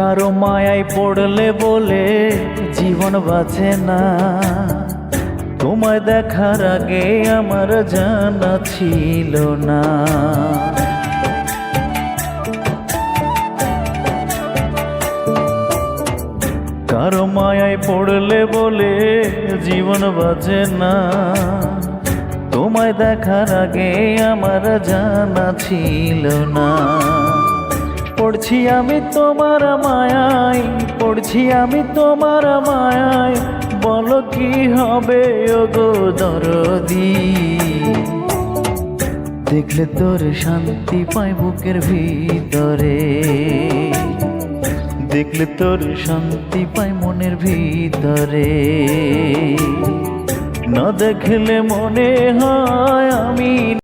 কারও মায়ায় পড়লে বলে জীবন বাঁচে না। তোমায় দেখার আগে আমার জানা ছিল না। কারও মায়ায় পড়লে বলে জীবন বাঁচে না। তোমায় দেখার আগে আমার জানা ছিল না। পড়ছি আমি তোমার মায়ায়, পড়ছি আমি তোমার মায়ায়। বলো কি হবে ওগো দরদি? দেখলে তোর শান্তি পাই বুকের ভিতরে। দেখলে তোর শান্তি পাই মনের ভিতরে। না দেখলে মনে হয়